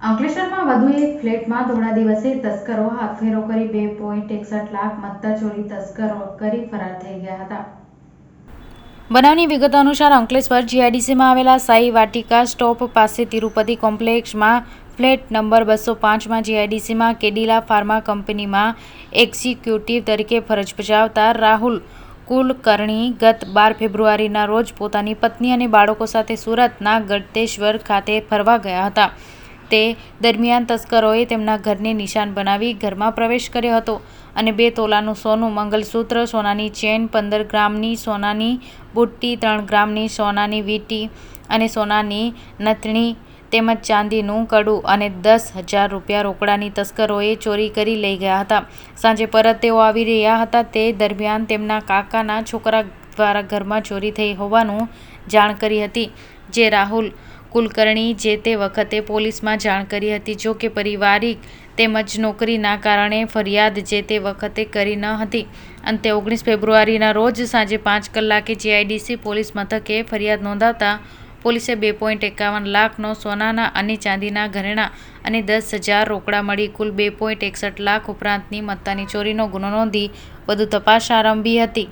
અંકલેશ્વરમાં વધુ એક ફ્લેટમાં ધોળા દિવસે તસ્કરો, હાથફેરો કરી બે પોઈન્ટ એકસઠ લાખ મત્તા ચોરી તસ્કરો કરી ફરાર થઈ ગયા હતા. બનાવની વિગત અનુસાર અંકલેશ્વર જીઆઈડીસીમાં આવેલા સાઈ વાટિકા સ્ટોપ પાસે તિરુપતિ કોમ્પ્લેક્સમાં ફ્લેટ નંબર બસો પાંચમાં જીઆઈડીસીમાં કેડિલા ફાર્મા કંપનીમાં એક્ઝિક્યુટિવ તરીકે ફરજ બજાવતા રાહુલ કુલકર્ણી ગત બાર ફેબ્રુઆરીના રોજ પોતાની પત્ની અને બાળકો સાથે સુરતના ગળતેશ્વર ખાતે ફરવા ગયા હતા. તે દરમિયાન તસ્કરોએ તેમના ઘરને નિશાન બનાવી ઘરમાં પ્રવેશ કર્યો હતો અને બે તોલાનું સોનું મંગલસૂત્ર, સોનાની ચેન, પંદર ગ્રામની સોનાની બુટ્ટી, ત્રણ ગ્રામની સોનાની વીંટી અને સોનાની નથણી તેમજ ચાંદીનું કડું અને દસ હજાર રૂપિયા રોકડાની તસ્કરોએ ચોરી કરી લઈ ગયા હતા. સાંજે પરત તેઓ આવી રહ્યા હતા. તે દરમિયાન તેમના કાકાના છોકરા દ્વારા ઘરમાં ચોરી થઈ હોવાનું જાણ કરી હતી, જે રાહુલ કુલકર્ણી જે તે વખતે પોલીસમાં જાણ કરી હતી, જો કે પારિવારિક તેમજ નોકરીના કારણે ફરિયાદ જે તે વખતે કરી ન હતી. અંતે ઓગણીસ ફેબ્રુઆરીના રોજ સાંજે પાંચ કલાકે જીઆઈડીસી પોલીસ મથકે ફરિયાદ નોંધાવતા પોલીસે બે પોઈન્ટ એકાવન લાખનો સોનાના અને ચાંદીના ઘરેણાં અને દસ હજાર રોકડા મળી કુલ બે પોઈન્ટ એકસઠ લાખ ઉપરાંતની મત્તાની ચોરીનો ગુનો નોંધી વધુ તપાસ આરંભી હતી.